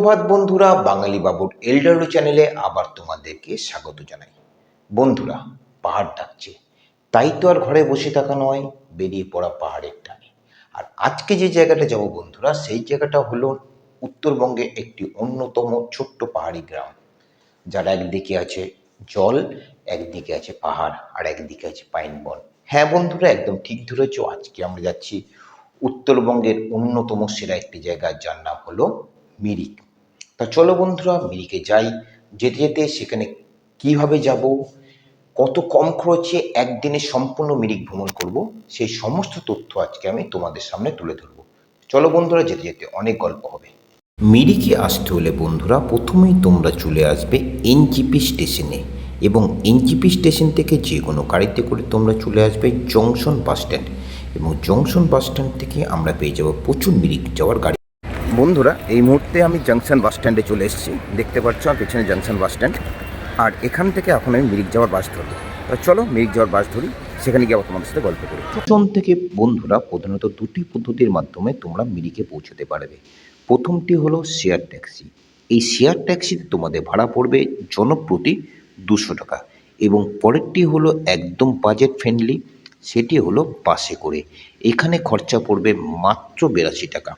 সুপ্রভাত বন্ধুরা, বাঙালি বাবুর এলডারু চ্যানেলে আবার তোমাদেরকে স্বাগত জানাই। বন্ধুরা, পাহাড় ডাকছে। তাই তো আর ঘরে বসে থাকা নয়, বেরিয়ে পড়া পাহাড়ের টানে। আর আজকে যে জায়গাটা যাব বন্ধুরা, সেই জায়গাটা হলো উত্তরবঙ্গে একটি অন্যতম ছোট্ট পাহাড়ি গ্রাম। যার একদিকে আছে জল, একদিকে আছে পাহাড়, আর একদিকে আছে পাইন বন। হ্যাঁ বন্ধুরা, একদম ঠিক ধরেছ, আজকে আমরা যাচ্ছি উত্তরবঙ্গের অন্যতম সেরা একটি জায়গা, যার নাম হলো মিরিক। তা চলো বন্ধুরা মিরিকে যাই। যেতে যেতে সেখানে কীভাবে যাব? কত কম খরচে একদিনে সম্পূর্ণ মিরিক ভ্রমণ করব? সেই সমস্ত তথ্য আজকে আমি তোমাদের সামনে তুলে ধরবো। চলো বন্ধুরা, যেতে যেতে অনেক গল্প হবে। মিরিকে আসতে হলে বন্ধুরা, প্রথমেই তোমরা চলে আসবে এনজিপি স্টেশনে এবং এনজিপি স্টেশন থেকে যে কোনো গাড়িতে করে তোমরা চলে আসবে জংশন বাস স্ট্যান্ড এবং জংশন বাস স্ট্যান্ড থেকে আমরা পেয়ে যাব প্রচুর মিরিক যাওয়ার গাড়ি। বন্ধুরা, এই মুহূর্তে আমি জংশন বাস স্ট্যান্ডে চলে এসেছি। দেখতে পাচ্ছ আমার পেছনে জংশন বাস স্ট্যান্ড। আর এখান থেকে এখন আমি মিরিক যাওয়ার বাস ধরবো। তা চলো, মিরিক যাওয়ার বাস ধরি। সেখানে গিয়ে আবার তোমাদের সাথে গল্প করি। প্রথম থেকে বন্ধুরা, প্রধানত দুটি পদ্ধতির মাধ্যমে তোমরা মিরিকে পৌঁছতে পারবে। প্রথমটি হলো শেয়ার ট্যাক্সি। এই শেয়ার ট্যাক্সিতে তোমাদের ভাড়া পড়বে জনপ্রতি দুশো টাকা। এবং পরেরটি হলো একদম বাজেট ফ্রেন্ডলি, সেটি হলো বাসে করে। এখানে খরচা পড়বে মাত্র বিরাশি টাকা।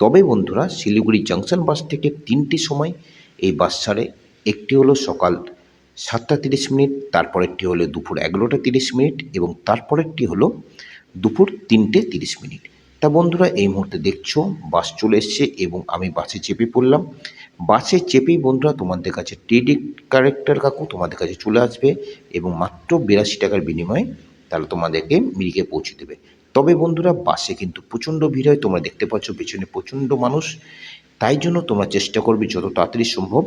তবে বন্ধুরা, শিলিগুড়ি জাংশন বাস থেকে তিনটি সময় এই বাস ছাড়ে। একটি হলো সকাল সাতটা তিরিশ মিনিট তারপরেরটি হলো দুপুর এগারোটা তিরিশ মিনিট এবং তারপরেরটি হলো দুপুর তিনটে তিরিশ মিনিট। তা বন্ধুরা, এই মুহূর্তে দেখছ, বাস চলে এসছে এবং আমি বাসে চেপে পড়লাম। বাসে চেপেই বন্ধুরা, তোমাদের কাছে টিডি কারেক্টার কাকু তোমাদের কাছে চলে আসবে এবং মাত্র বিরাশি টাকার বিনিময়ে তারা তোমাদেরকে মিরিকে পৌঁছে দেবে। তবে বন্ধুরা, বাসে কিন্তু প্রচণ্ড ভিড় হয়। তোমরা দেখতে পাচ্ছ পেছনে প্রচণ্ড মানুষ। তাই জন্য তোমরা চেষ্টা করবে যত তাড়াতাড়ি সম্ভব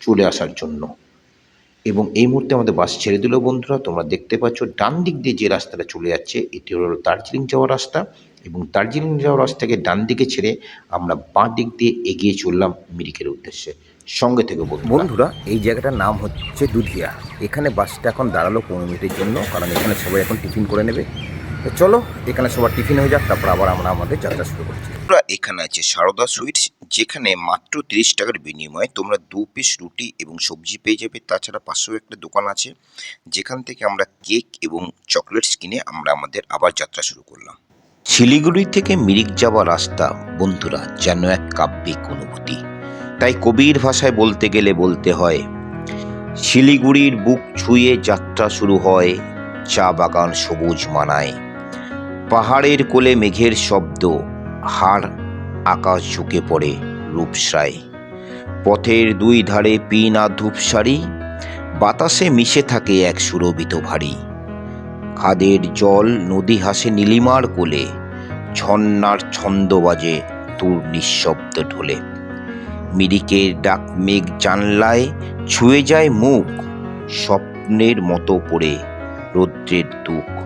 চলে আসার জন্য। এবং এই মুহূর্তে আমাদের বাস ছেড়ে দিল বন্ধুরা। তোমরা দেখতে পাচ্ছ ডান দিক দিয়ে যে রাস্তাটা চলে যাচ্ছে, এটি হলো দার্জিলিং যাওয়ার রাস্তা। এবং দার্জিলিং যাওয়ার রাস্তা থেকে ডান দিকে ছেড়ে আমরা বাঁ দিক দিয়ে এগিয়ে চললাম মিরিকের উদ্দেশ্যে। সঙ্গে থেকে বন্ধুরা। এই জায়গাটার নাম হচ্ছে দুধিয়া। এখানে বাসটা এখন দাঁড়াল পনেরো মিনিটের জন্য, কারণ এখানে সবাই এখন টিফিন করে নেবে। চলো, এখানে সবার টিফিন হয়ে যাক, তারপর আবার আমরা আমাদের যাত্রা শুরু করছি। এখানে আছে সারদা সুইটস, যেখানে মাত্র তিরিশ টাকার বিনিময়ে তোমরা দু পিস রুটি এবং সবজি পেয়ে যাবে। তাছাড়া পাশেও একটা দোকান আছে, যেখান থেকে আমরা কেক এবং চকলেটস কিনে আমরা আমাদের আবার যাত্রা শুরু করলাম। শিলিগুড়ি থেকে মিরিক যাওয়া রাস্তা, বন্ধুরা, যেন এক কাব্যিক অনুভূতি। তাই কবির ভাষায় বলতে গেলে বলতে হয়, শিলিগুড়ির বুক ছুঁয়ে যাত্রা শুরু হয়, চা বাগান সবুজ মানায়। পাহাড়ের কোলে মেঘের শব্দ, হাড় আকাশ ঝুঁকে পড়ে রূপসায়। পথের দুই ধারে পিন আর ধূপসারি, বাতাসে মিশে থাকে এক সুরভিত ভারী। খাদের জল নদী হাসে নীলিমার কোলে, ঝর্ণার ছন্দ বাজে দূর নিঃশব্দ ঢোলে। মিরিকের ডাক মেঘ জানলায় ছুঁয়ে যায় মুখ, স্বপ্নের মতো পড়ে রৌদ্রের দুঃখ।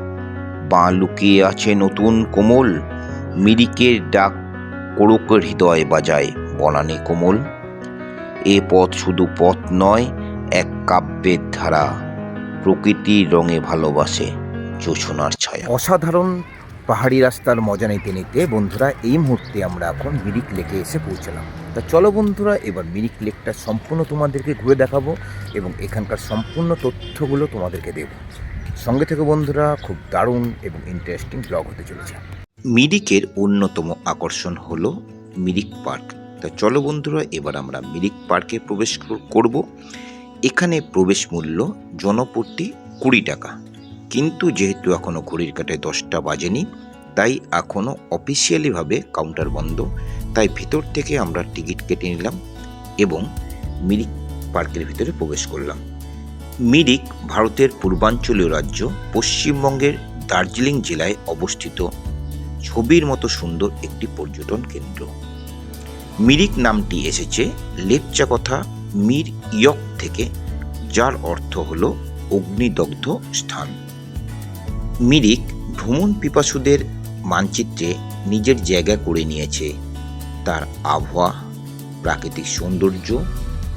বাঁ লুকিয়ে আছে নতুন কোমল। মিরিকের ডাক কোড়কের হৃদয় বাজায়, বনানি কোমল। এ পথ শুধু পথ নয়, এক কাব্যের ধারা। প্রকৃতির রঙে ভালোবাসে জোছনার ছায়া। অসাধারণ পাহাড়ি রাস্তার মজা নিতে নিতে বন্ধুরা, এই মুহূর্তে আমরা এখন মিরিক লেকে এসে পৌঁছলাম। তা চলো বন্ধুরা, এবার মিরিক লেকটা সম্পূর্ণ তোমাদেরকে ঘুরে দেখাবো এবং এখানকার সম্পূর্ণ তথ্যগুলো তোমাদেরকে দেব। সঙ্গে থেকে বন্ধুরা, খুব দারুণ এবং ইন্টারেস্টিং ব্লগ হতে চলেছে। মিরিকের অন্যতম আকর্ষণ হলো মিরিক পার্ক। তা চলো বন্ধুরা, এবার আমরা মিরিক পার্কে প্রবেশ কর- করব। এখানে প্রবেশ মূল্য জনপ্রতি কুড়ি টাকা। কিন্তু যেহেতু এখনও ঘড়ির কাটায় দশটা বাজেনি, তাই এখনও অফিসিয়ালিভাবে কাউন্টার বন্ধ। তাই ভিতর থেকে আমরা টিকিট কেটে নিলাম এবং মিরিক পার্কের ভিতরে প্রবেশ করলাম। মিরিক ভারতের পূর্বাঞ্চলীয় রাজ্য, পশ্চিমবঙ্গের দার্জিলিং জেলায় অবস্থিত ছবির মতো সুন্দর একটি পর্যটন কেন্দ্র। মিরিক নামটি এসেছে লেপচা কথা মির ইয়ক থেকে, যার অর্থ হল অগ্নিদগ্ধ স্থান। মিরিক ভ্রমণ পিপাসুদের মানচিত্রে নিজের জায়গা করে নিয়েছে। তার আবহাওয়া, প্রাকৃতিক সৌন্দর্য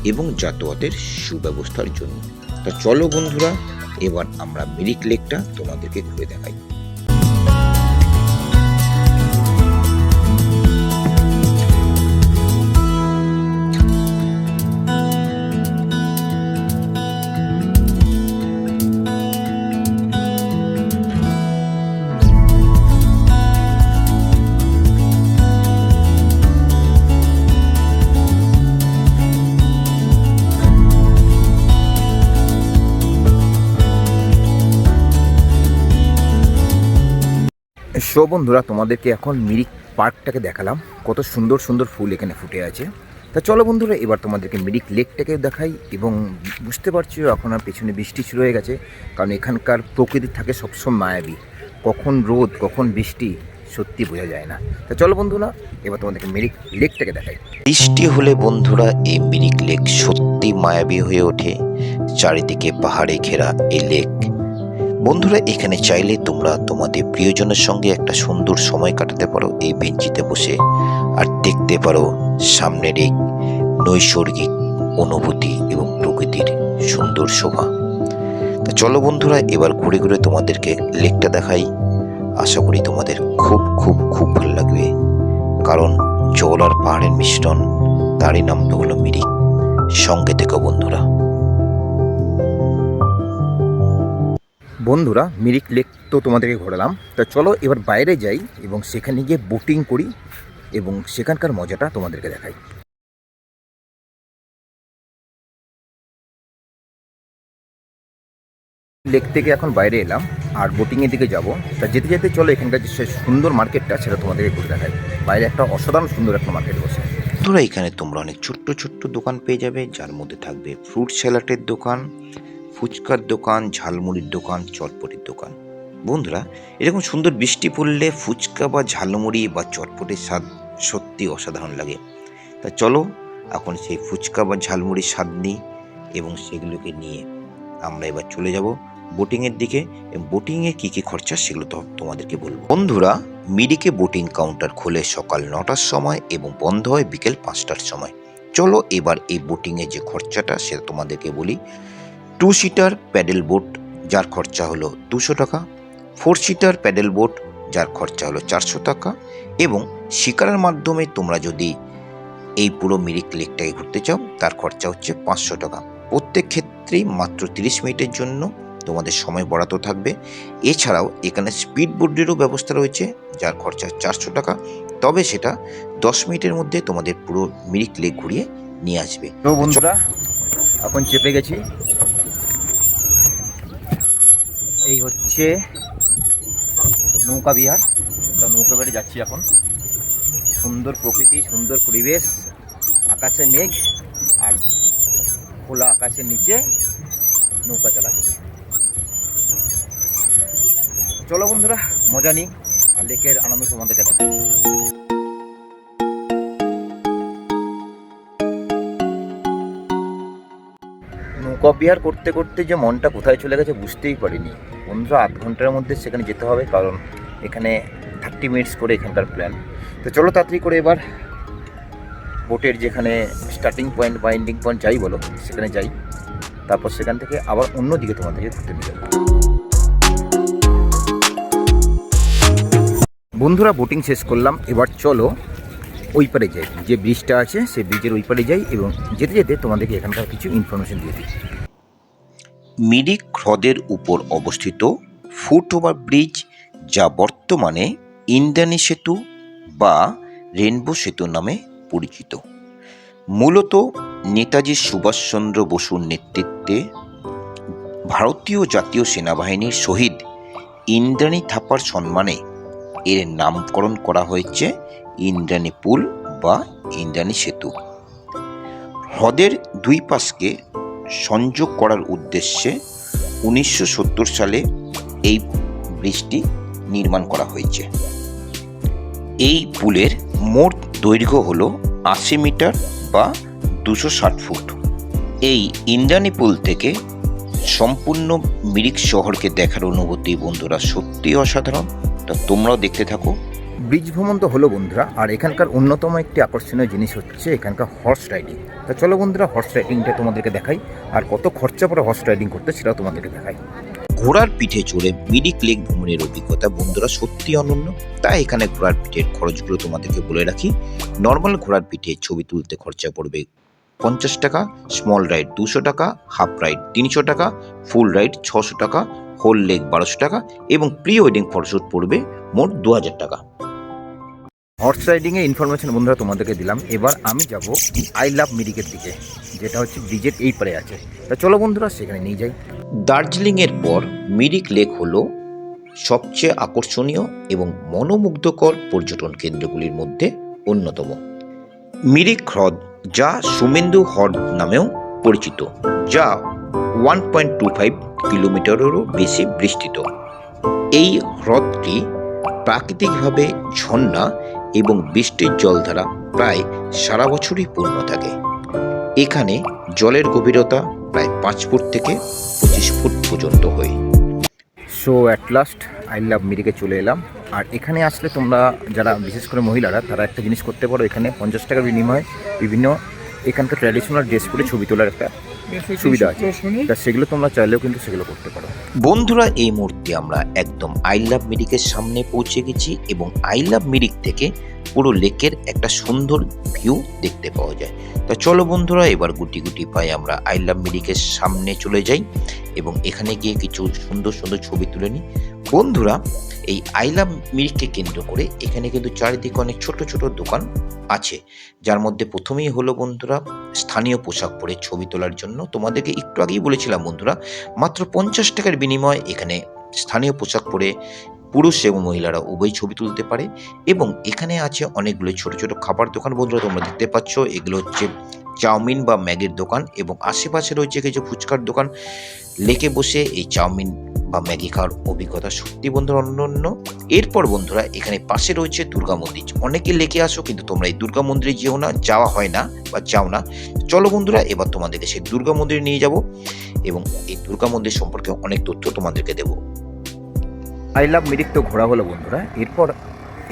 এবং যাতায়াতের সুব্যবস্থার জন্য। তা চলো বন্ধুরা এবার আমরা মিরিক লেকটা তোমাদেরকে ঘুরে দেখাই। সো বন্ধুরা, তোমাদেরকে এখন মিরিক পার্কটাকে দেখালাম। কত সুন্দর সুন্দর ফুল এখানে ফুটে আছে। তা চলো বন্ধুরা, এবার তোমাদেরকে মিরিক লেকটাকে দেখাই এবং বুঝতে পারছ, এখন আর পেছনে বৃষ্টি শুরু হয়ে গেছে, কারণ এখানকার প্রকৃতি থাকে সবসময় মায়াবী। কখন রোদ, কখন বৃষ্টি, সত্যি বোঝা যায় না। তা চলো বন্ধুরা, এবার তোমাদেরকে মিরিক লেকটাকে দেখাই। বৃষ্টি হলে বন্ধুরা, এই মিরিক লেক সত্যি মায়াবী হয়ে ওঠে। চারিদিকে পাহাড়ে ঘেরা এই লেক। বন্ধুরা, এখানে চাইলে তোমরা তোমাদের প্রিয়জনের সঙ্গে একটা সুন্দর সময় কাটাতে পারো এই বেঞ্চিতে বসে। আর দেখতে পারো সামনের এই নৈসর্গিক অনুভূতি এবং প্রকৃতির সুন্দর শোভা। তা চলো বন্ধুরা, এবার ঘুরে ঘুরে তোমাদেরকে লেকটা দেখাই। আশা করি তোমাদের খুব খুব খুব ভালো লাগবে। কারণ জল আর পাহাড়ের মিশ্রণ, তারই নামটা হলো মিরিক। সঙ্গে থেকো বন্ধুরা। বন্ধুরা, মিরিক লেক তো তোমাদেরকে ঘোরালাম। তা চলো এবার বাইরে যাই এবং সেখানে গিয়ে বোটিং করি এবং সেখানকার মজাটা তোমাদেরকে দেখাই। লেক থেকে এখন বাইরে এলাম আর বোটিংয়ের দিকে যাব। তা যেতে যেতে চলো এখানকার যে সুন্দর মার্কেটটা সেটা তোমাদেরকে ঘুরে দেখাই। বাইরে একটা অসাধারণ সুন্দর একটা মার্কেট বসে। বন্ধুরা এখানে তোমরা অনেক ছোট্ট ছোট্ট দোকান পেয়ে যাবে, যার মধ্যে থাকবে ফ্রুট স্যালাডের দোকান ফুচকার দোকান, ঝালমুড়ির দোকান, চটপটির দোকান। বন্ধুরা, এরকম সুন্দর বৃষ্টি পড়লে ফুচকা বা ঝালমুড়ি বা চটপটির স্বাদ সত্যি অসাধারণ লাগে। তা চলো, এখন সেই ফুচকা বা ঝালমুড়ির স্বাদ নিই এবং সেগুলোকে নিয়ে আমরা এবার চলে যাব বোটিংয়ের দিকে। বোটিংয়ে কী কী খরচা সেগুলো তো তোমাদেরকে বলব। বন্ধুরা, মিডিকে বোটিং কাউন্টার খোলে সকাল নটার সময় এবং বন্ধ হয় বিকেল পাঁচটার সময়। চলো এবার এই বোটিংয়ে যে খরচাটা সেটা তোমাদেরকে বলি। টু সিটার প্যাডেল বোট যার খরচা হলো দুশো টাকা ফোর সিটার প্যাডেল বোট যার খরচা হলো চারশো টাকা এবং শিকারের মাধ্যমে তোমরা যদি এই পুরো মিরিক লেকটাকে ঘুরতে চাও, তার খরচা হচ্ছে পাঁচশো টাকা। প্রত্যেক ক্ষেত্রেই মাত্র তিরিশ মিনিটের জন্য তোমাদের সময় বরাদ্দ থাকবে। এছাড়াও এখানে স্পিড বোর্ডেরও ব্যবস্থা রয়েছে, যার খরচা চারশো টাকা। তবে সেটা দশ মিনিটের মধ্যে তোমাদের পুরো মিরিক লেক ঘুরিয়ে নিয়ে আসবে। বন্ধুরা, এখন চেপে গেছি। এই হচ্ছে নৌকা বিহার। তো নৌকা বেড়ে যাচ্ছি এখন। সুন্দর প্রকৃতি, সুন্দর পরিবেশ, আকাশে মেঘ আর খোলা আকাশের নিচে নৌকা চালাচ্ছে। চলো বন্ধুরা, মজা নিই আর লেকের আনন্দ তোমাদেরকে দেখাই। নৌকা বিহার করতে করতে যে মনটা কোথায় চলে গেছে বুঝতেই পারিনি। বন্ধুরা আধ ঘণ্টার মধ্যে সেখানে যেতে হবে, কারণ এখানে থার্টি মিনিটস করে এখানকার প্ল্যান তো চলো তাড়াতাড়ি করে এবার বোটের যেখানে স্টার্টিং পয়েন্ট বা এন্ডিং পয়েন্ট যাই বলো, সেখানে যাই। তারপর সেখান থেকে আবার অন্য দিকে তোমাদেরকে ঘুরতে নিয়ে যাব। বন্ধুরা বোটিং শেষ করলাম। এবার চলো ওই পারে যাই। যে ব্রিজটা আছে, সেই ব্রিজের ওই পারে যাই এবং যেতে যেতে তোমাদেরকে এখানকার কিছু ইনফরমেশন দিয়ে দিই। মিরিক হ্রদের উপর অবস্থিত ফুট ওভার ব্রিজ যা বর্তমানে ইন্দ্রাণী সেতু বা রেনবো সেতু নামে পরিচিত। মূলত নেতাজি সুভাষচন্দ্র বসুর নেতৃত্বে ভারতীয় জাতীয় সেনাবাহিনীর শহীদ ইন্দ্রাণী থাপার সম্মানে এর নামকরণ করা হয়েছে ইন্দ্রাণী পুল বা ইন্দ্রাণী সেতু। হ্রদের দুই পাশকে সংযোগ করার উদ্দেশ্যে উনিশশো সত্তর সালে এই ব্রিজটি নির্মাণ করা হয়েছে। এই পুলের মোট দৈর্ঘ্য হল আশি মিটার বা দুশো ষাট ফুট। এই ইন্দ্রাণী পুল থেকে সম্পূর্ণ মিরিক শহরকে দেখার অনুভূতি বন্ধুরা সত্যি অসাধারণ। তা তোমরাও দেখতে থাকো। ব্রিজ ভ্রমণ তো হলো বন্ধুরা আর এখানকার অন্যতম একটি আকর্ষণীয় জিনিস হচ্ছে এখানকার হর্স রাইডিং তা চলো বন্ধুরা হর্স রাইডিংটা তোমাদেরকে দেখাই আর কত খরচা পড়ে হর্স রাইডিং করতে সেটাও তোমাদেরকে দেখাই। ঘোড়ার পিঠে চড়ে মিরিক লেক ভ্রমণের অভিজ্ঞতা বন্ধুরা সত্যি অনন্য। তাই এখানে ঘোড়ার পিঠের খরচগুলো তোমাদেরকে বলে রাখি। নর্মাল ঘোড়ার পিঠে ছবি তুলতে খরচা পড়বে পঞ্চাশ টাকা স্মল রাইড দুশো টাকা হাফ রাইড তিনশো টাকা ফুল রাইড ছশো টাকা হোল লেক বারোশো টাকা এবং প্রি ওয়েডিং ফটোশ্যুট পড়বে মোট দু হাজার টাকা হর্স রাইডিংয়ের ইনফরমেশন বন্ধুরা তোমাদেরকে দিলাম। এবার আমি যাব আই লাভ মিরিকের দিকে যেটা হচ্ছে ব্রিজের এই পারে আছে। তা চলো বন্ধুরা সেখানে নিয়ে যাই। দার্জিলিংয়ের পর মিরিক লেক হল সবচেয়ে আকর্ষণীয় এবং মনোমুগ্ধকর পর্যটন কেন্দ্রগুলির মধ্যে অন্যতম। মিরিক হ্রদ যা সুমেন্দু হ্রদ নামেও পরিচিত যা ওয়ান পয়েন্ট টু ফাইভ কিলোমিটারেরও বেশি বিস্তৃত। এই হ্রদটি প্রাকৃতিকভাবে ঝর্ণা এবং বৃষ্টির জল দ্বারা প্রায় সারা বছরই পূর্ণ থাকে। এখানে জলের গভীরতা প্রায় পাঁচ ফুট থেকে পঁচিশ ফুট পর্যন্ত হয়। So at last I love মিরিকে চলে এলাম। আর এখানে আসলে তোমরা যারা, বিশেষ করে মহিলারা, তারা একটা জিনিস করতে পারো। এখানে পঞ্চাশ টাকার বিনিময়ে বিভিন্ন এখানকার ট্র্যাডিশনাল ড্রেস পরে ছবি তোলার একটা সুবিধা আছে। তা সেগুলো তোমরা চাইলেও কিন্তু সেগুলো করতে পারো। বন্ধুরা এই মুহূর্তে আমরা একদম আই লাভ মিরিকের সামনে পৌঁছে গেছি এবং আই লাভ মিরিক থেকে পুরো লেকের একটা সুন্দর ভিউ দেখতে পাওয়া যায়। তা চলো বন্ধুরা এবার গুটি গুটি পায়ে আমরা আই লাভ মিরিকের সামনে চলে যাই এবং এখানে গিয়ে কিছু সুন্দর সুন্দর ছবি তুলে নিই। বন্ধুরা, এই আই লাভ মিরিককে কেন্দ্র করে এখানে কিন্তু চারিদিকে অনেক ছোট ছোট দোকান আছে। যার মধ্যে প্রথমেই হলো বন্ধুরা, স্থানীয় পোশাক পরে ছবি তোলার জন্য। তোমাদেরকে একটু আগেই বলেছিলাম বন্ধুরা, মাত্র পঞ্চাশ টাকার বিনিময়ে এখানে স্থানীয় পোশাক পরে পুরুষ এবং মহিলারা উভয় ছবি তুলতে পারে। এবং এখানে আছে অনেকগুলো ছোট ছোট খাবার দোকান বন্ধুরা, তোমরা দেখতে পাচ্ছ। এগুলো হচ্ছে চাউমিন বা ম্যাগির দোকান এবং আশেপাশে রয়েছে কিছু ফুচকার দোকান। লেকে বসে এই চাউমিন বা ম্যাগি খাওয়ার অভিজ্ঞতা সত্যি বন্ধুরা অন্যান্য এরপর বন্ধুরা এখানে পাশে রয়েছে দুর্গা মন্দির। অনেকে লেকে আসো, কিন্তু তোমরা এই দুর্গা মন্দিরে যেও না, যাওয়া হয় না বা যাও না। চলো বন্ধুরা, এবার তোমাদেরকে সেই দুর্গা মন্দিরে নিয়ে যাব এবং এই দুর্গা মন্দির সম্পর্কে অনেক তথ্য তোমাদেরকে দেবো। আই লাভ মিরিক তো ঘোরা হলো বন্ধুরা। এরপর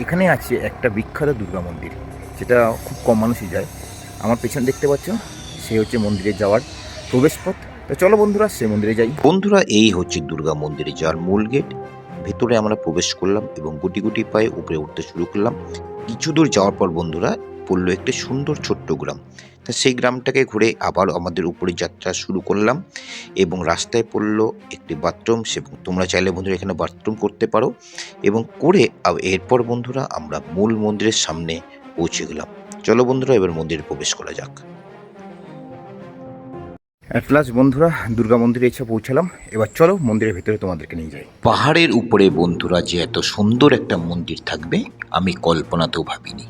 এখানে আছে একটা বিখ্যাত দুর্গা মন্দির, যেটা খুব কম মানুষই যায়। আমার পেছনে দেখতে পাচ্ছ, সে হচ্ছে মন্দিরে যাওয়ার প্রবেশপথ। তো চলো বন্ধুরা, সে মন্দিরে যাই। বন্ধুরা, এই হচ্ছে দুর্গা মন্দিরে যাওয়ার মূল গেট ভেতরে আমরা প্রবেশ করলাম এবং গুটি গুটি পায়ে উপরে উঠতে শুরু করলাম। কিছু দূর যাওয়ার পর বন্ধুরা, পড়ল একটি সুন্দর ছোট্ট গ্রাম। তা সেই গ্রামটাকে ঘুরে আবার আমাদের উপরে যাত্রা শুরু করলাম এবং রাস্তায় পড়ল একটি বাথরুম। এবং তোমরা চাইলে বন্ধুরা এখানে বাথরুম করতে পারো এবং করে এরপর বন্ধুরা আমরা মূল মন্দিরের সামনে পৌঁছে গেলাম। চলো বন্ধুরা, এবার মন্দিরে প্রবেশ করা যাক। অ্যাট লাস্ট বন্ধুরা, দুর্গা মন্দিরে এসে পৌঁছালাম। এবার চলো মন্দিরের ভেতরে তোমাদেরকে নিয়ে যাই। পাহাড়ের উপরে, বন্ধুরা, যে এত সুন্দর একটা মন্দির থাকবে, আমি কল্পনাতেও ভাবিনি।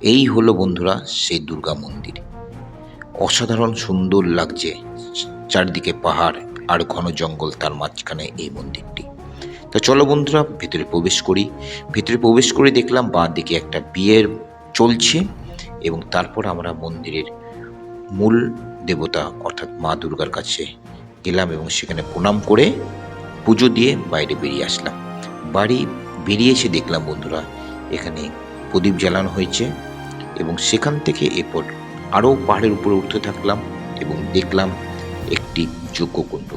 এই হলো, বন্ধুরা সেই দুর্গা মন্দির। অসাধারণ সুন্দর লাগছে চারদিকে পাহাড় আর ঘন জঙ্গল তার মাঝখানে এই মন্দিরটি। তো চলো, বন্ধুরা, ভেতরে প্রবেশ করি। ভেতরে প্রবেশ করে দেখলাম বাঁ দিকে একটা বিয়ের চলছে এবং তারপর আমরা মন্দিরের মূল দেবতা অর্থাৎ মা দুর্গার কাছে গেলাম এবং সেখানে প্রণাম করে পুজো দিয়ে বাইরে বেরিয়ে আসলাম। বাড়ি বেরিয়ে এসে দেখলাম বন্ধুরা, এখানে প্রদীপ জ্বালানো হয়েছে এবং সেখান থেকে এরপর আরও পাহাড়ের উপরে উঠতে থাকলাম এবং দেখলাম একটি যজ্ঞকুণ্ড।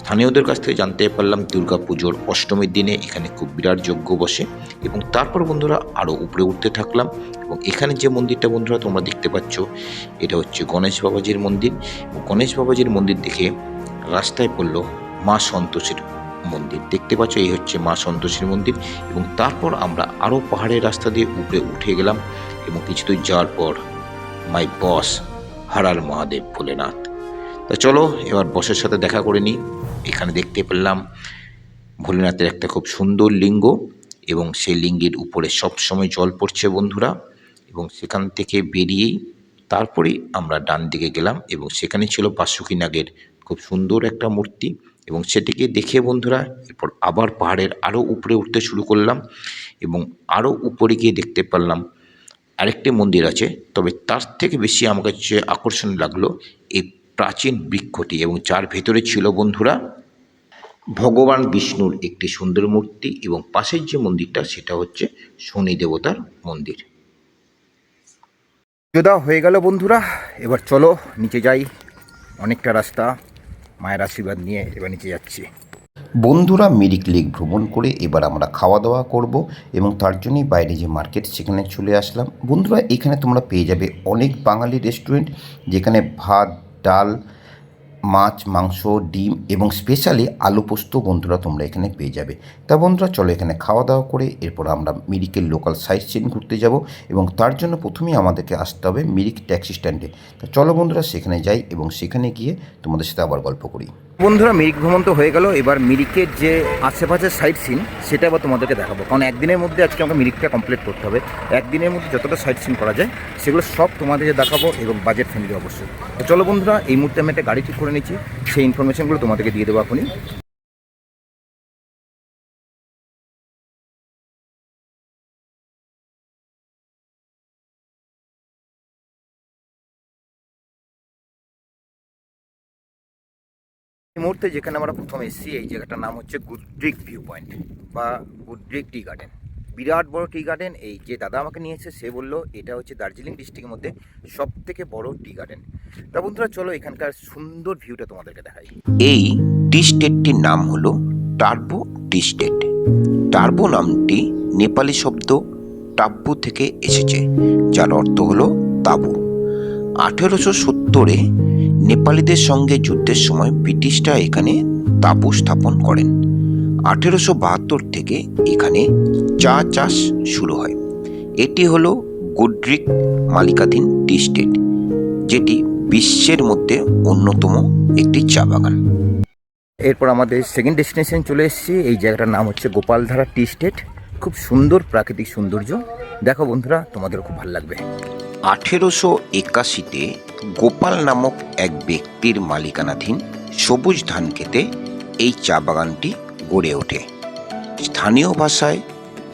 স্থানীয়দের কাছ থেকে জানতে পারলাম দুর্গা পুজোর অষ্টমীর দিনে এখানে খুব বিরাট যজ্ঞ বসে এবং তারপর বন্ধুরা আরও উপরে উঠতে থাকলাম এবং এখানে যে মন্দিরটা বন্ধুরা তোমরা দেখতে পাচ্ছ, এটা হচ্ছে গণেশ বাবাজির মন্দির এবং গণেশ বাবাজির মন্দির দেখে রাস্তায় পড়ল মা সন্তোষের মন্দির। দেখতে পাচ্ছ, এই হচ্ছে মা সন্তোষীর মন্দির এবং তারপর আমরা আরও পাহাড়ের রাস্তা দিয়ে উপরে উঠে গেলাম এবং কিছু দূর যাওয়ার পর মাই বস হারার মহাদেব ভোলেনাথ। তা চলো, এবার বসের সাথে দেখা করে নিই। এখানে দেখতে পেলাম ভোলেনাথের একটা খুব সুন্দর লিঙ্গ এবং সেই লিঙ্গের উপরে সবসময় জল পড়ছে বন্ধুরা এবং সেখান থেকে বেরিয়েই তারপরেই আমরা ডান দিকে গেলাম এবং সেখানে ছিল বাসুকী নাগের খুব সুন্দর একটা মূর্তি এবং সেটিকে দেখে বন্ধুরা এরপর আবার পাহাড়ের আরও উপরে উঠতে শুরু করলাম এবং আরও উপরে গিয়ে দেখতে পারলাম আরেকটি মন্দির আছে, তবে তার থেকে বেশি আমার কাছে আকর্ষণ লাগল প্রাচীন বৃক্ষটি এবং যার ভেতরে ছিল বন্ধুরা ভগবান বিষ্ণুর একটি সুন্দর মূর্তি এবং পাশের যে মন্দিরটা সেটা হচ্ছে শনি দেবতার মন্দির। যোদা হয়ে গেল বন্ধুরা এবার চলো নিচে যাই অনেকটা রাস্তা মায়ের আশীর্বাদ নিয়ে এবার নিচে যাচ্ছি। বন্ধুরা মিরিক লেক ভ্রমণ করে এবার আমরা খাওয়া দাওয়া করব এবং তার জন্যই বাইরে যে মার্কেট সেখানে চলে আসলাম। বন্ধুরা এখানে তোমরা পেয়ে যাবে অনেক বাঙালি রেস্টুরেন্ট যেখানে ভাত ডাল, মাছ, মাংস, ডিম এবং স্পেশালি আলু পোস্ত বন্ধুরা তোমরা এখানে পেয়ে যাবে। তা বন্ধুরা চলো এখানে খাওয়া দাওয়া করে এরপর আমরা মিরিকের লোকাল সাইট সিন ঘুরতে যাব এবং তার জন্য প্রথমেই আমাদেরকে আসতে হবে মিরিক ট্যাক্সি স্ট্যান্ডে তা চলো বন্ধুরা সেখানে যাই এবং সেখানে গিয়ে তোমাদের সাথে আবার গল্প করি। বন্ধুরা, মিরিক ভ্রমণ তো হয়ে গেল। এবার মিরিকের যে আশেপাশের সাইট সিন সেটা আবার তোমাদেরকে দেখাবো। কারণ একদিনের মধ্যে আজকে আমাকে মিরিকটা কমপ্লিট করতে হবে। একদিনের মধ্যে যতটা সাইট সিন করা যায়, সেগুলো সব তোমাদেরকে দেখাবো এবং বাজেট ফ্যামিলি অবশ্যই। তো চলো বন্ধুরা, এই মুহূর্তে আমি একটা গাড়ি ঠিক করে নিচ্ছি। সেই ইনফরমেশনগুলো তোমাদেরকে দিয়ে দেবো এখনই। মুহূর্তে যেখানে আমরা প্রথম এসেছি, এই জায়গাটার নাম হচ্ছে গুড্রিক ভিউ পয়েন্ট বা গুড্রিক টি গার্ডেন বিরাট বড় টি গার্ডেন এই যে দাদা আমাকে নিয়েছে সে বলল, এটা হচ্ছে দার্জিলিং ডিস্ট্রিক্টের মধ্যে সব থেকে বড় টি গার্ডেন তা বন্ধুরা, চলো এখানকার সুন্দর ভিউটা তোমাদেরকে দেখাই। এই টি স্টেটটির নাম হলো টার্বো টি স্টেট টার্বো নামটি নেপালি শব্দ টাব্বু থেকে এসেছে, যার অর্থ হলো তাঁবু। আঠেরোশো সত্তরে নেপালিদের সঙ্গে যুদ্ধের সময় ব্রিটিশরা এখানে তাঁবু স্থাপন করেন। আঠেরোশো বাহাত্তর থেকে এখানে চা চাষ শুরু হয়। এটি হলো গুড্রিক মালিকাধীন টি স্টেট, যেটি বিশ্বের মধ্যে অন্যতম একটি চা বাগান। এরপর আমাদের সেকেন্ড ডেস্টিনেশন চলে এসেছি। এই জায়গাটার নাম হচ্ছে গোপালধারা টি স্টেট। খুব সুন্দর প্রাকৃতিক সৌন্দর্য। দেখো বন্ধুরা তোমাদের খুব ভালো লাগবে। আঠেরোশো একাশিতে গোপাল নামক এক ব্যক্তির মালিকানাধীন সবুজ ধান খেতে এই চা বাগানটি গড়ে ওঠে। স্থানীয় ভাষায়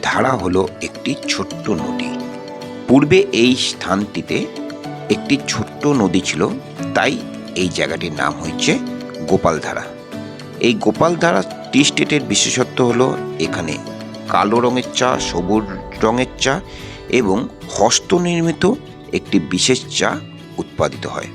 ধারা হলো একটি ছোট্ট নদী। পূর্বে এই স্থানটিতে একটি ছোট্ট নদী ছিল, তাই এই জায়গাটির নাম হয়েছে গোপালধারা। এই গোপালধারা টি স্টেটের বিশেষত্ব হলো এখানে কালো রঙের চা, সবুজ রঙের চা এবং হস্তনির্মিত একটি বিশেষ চা উৎপাদিত হয়।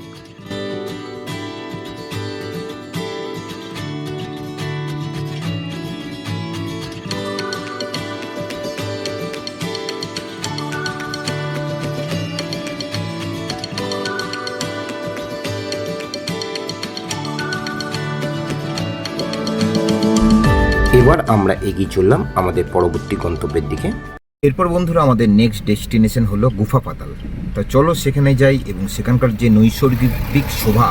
এবার আমরা এগিয়ে চললাম আমাদের পরবর্তী গন্তব্যের দিকে। এরপর বন্ধুরা আমাদের নেক্সট ডেস্টিনেশন হলো গুফা পাতাল। তা চলো সেখানে যাই এবং সেখানকার যে নৈসর্গিক শোভা,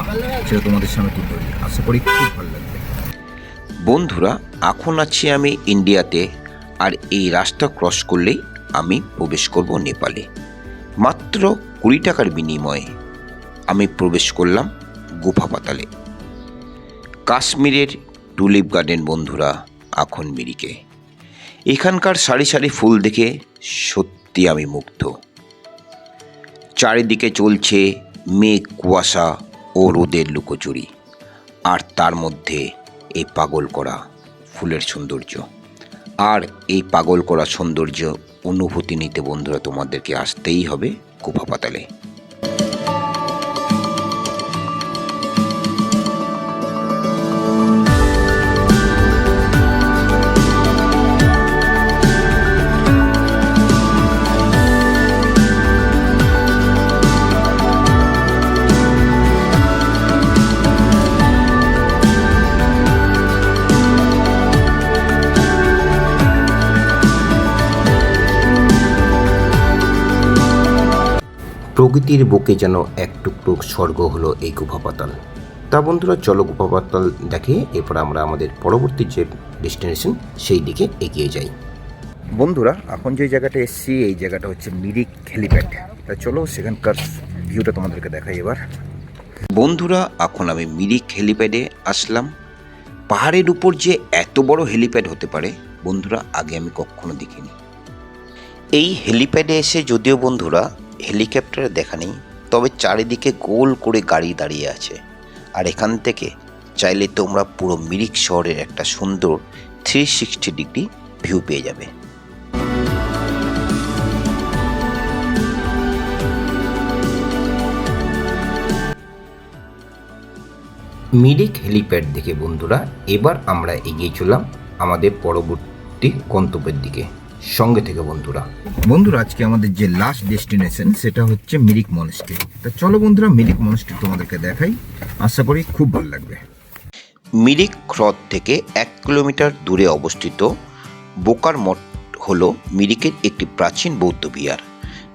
সেটা তোমাদের সামনে তুলে ধরি। আশা করি খুব ভালো লাগবে। বন্ধুরা, এখন আছি আমি ইন্ডিয়াতে, আর এই রাস্তা ক্রস করলেই আমি প্রবেশ করব নেপালে। মাত্র কুড়ি টাকার বিনিময়ে আমি প্রবেশ করলাম গুফা পাতালে। কাশ্মীরের টুলিপ গার্ডেন বন্ধুরা, এখন মিরিকে। এখানকার সারি সারি ফুল দেখে সত্যি আমি মুগ্ধ। চারিদিকে চলছে মেঘ, কুয়াশা ও রোদের লুকোচুরি, আর তার মধ্যে এই পাগল করা ফুলের সৌন্দর্য। আর এই পাগল করা সৌন্দর্য অনুভূতি নিতে বন্ধুরা তোমাদেরকে আসতেই হবে কুফা পাতালে। প্রকৃতির বুকে যেন এক টুকরো স্বর্গ হলো এই গুফা পাতাল তা বন্ধুরা, চলো গুফা পাতাল দেখে এরপর আমরা আমাদের পরবর্তী যে ডেস্টিনেশন সেই দিকে এগিয়ে যাই। বন্ধুরা, এখন যে জায়গাটা এসেছি, এই জায়গাটা হচ্ছে মিরিক হেলিপ্যাড তা চলো সেখানকার ভিউটা তোমাদেরকে দেখাই এবার। বন্ধুরা, এখন আমি মিরিক হেলিপ্যাডে আসলাম। পাহাড়ের উপর যে এত বড় হেলিপ্যাড হতে পারে, বন্ধুরা, আগে আমি কখনো দেখিনি। এই হেলিপ্যাডে এসে যদিও বন্ধুরা হেলিকপ্টারে দেখা নেই, তবে চারিদিকে গোল করে গাড়ি দাঁড়িয়ে আছে। আর এখান থেকে চাইলে তোমরা পুরো মিরিক শহরের একটা সুন্দর থ্রি সিক্সটি ডিগ্রি ভিউ পেয়ে যাবে। মিরিক হেলিপ্যাড দেখে বন্ধুরা, এবার আমরা এগিয়ে চললাম আমাদের পরবর্তী গন্তব্যের দিকে। সঙ্গে থেকে বন্ধুরা। বন্ধুরা আজকে আমাদের যে লাস্ট ডেস্টিনেশন সেটা হচ্ছে মিরিক মনস্ট্রি তা চলো বন্ধুরা মিরিক মনস্ট্রি তোমাদেরকে দেখাই। আশা করি খুব ভালো লাগবে। মিরিক হ্রদ থেকে এক কিলোমিটার দূরে অবস্থিত বোকার মঠ হল মিরিকের একটি প্রাচীন বৌদ্ধ বিহার।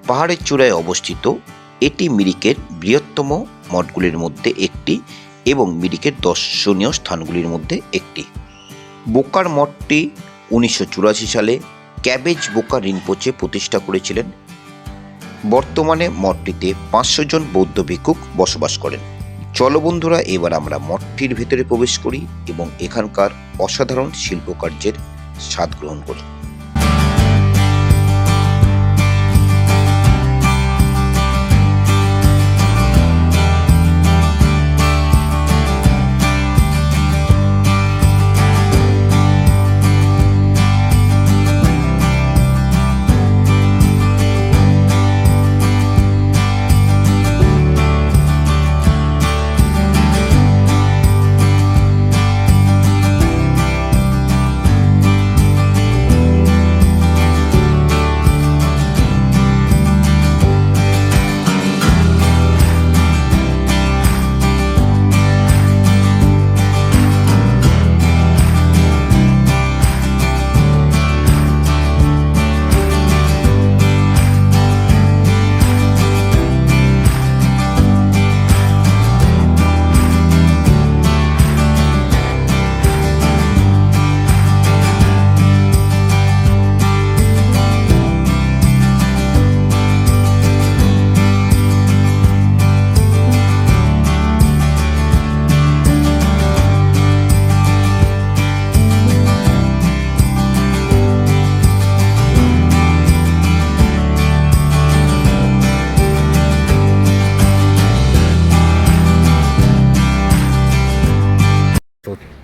পাহাড়ের চূড়ায় অবস্থিত এটি মিরিকের বৃহত্তম মঠগুলির মধ্যে একটি এবং মিরিকের দর্শনীয় স্থানগুলির মধ্যে একটি। বোকার মঠটি উনিশশো চুরাশি সালে ক্যাবেজ বোকা রিনপোচে প্রতিষ্ঠা করেছিলেন। বর্তমানে মঠটিতে পাঁচশো জন বৌদ্ধ ভিক্ষুক বসবাস করেন। চলো বন্ধুরা, এবার আমরা মঠটির ভেতরে প্রবেশ করি এবং এখানকার অসাধারণ শিল্পকার্যের স্বাদ গ্রহণ করি।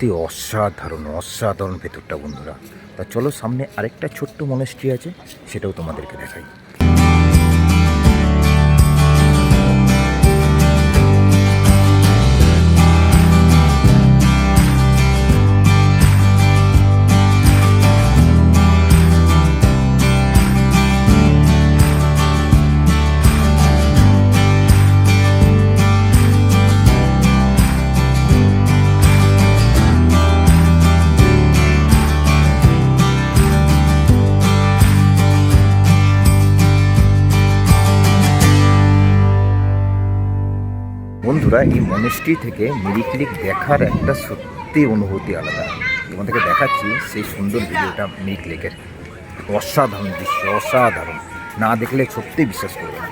সত্যি অসাধারণ অসাধারণ ভেতরটা বন্ধুরা। তা চলো সামনে আরেকটা ছোট্ট মনেস্ট্রি আছে, সেটাও তোমাদেরকে দেখাই। বন্ধুরা, এই মনেস্ট্রি থেকে মিরিক্লিক দেখার একটা সত্যি অনুভূতি আলাদা। তোমাদেরকে দেখাচ্ছি সেই সুন্দর ভিডিওটা মিরিক্লিকের অসাধারণ দৃশ্য, অসাধারণ। না দেখলে সত্যি বিশ্বাস করবে না।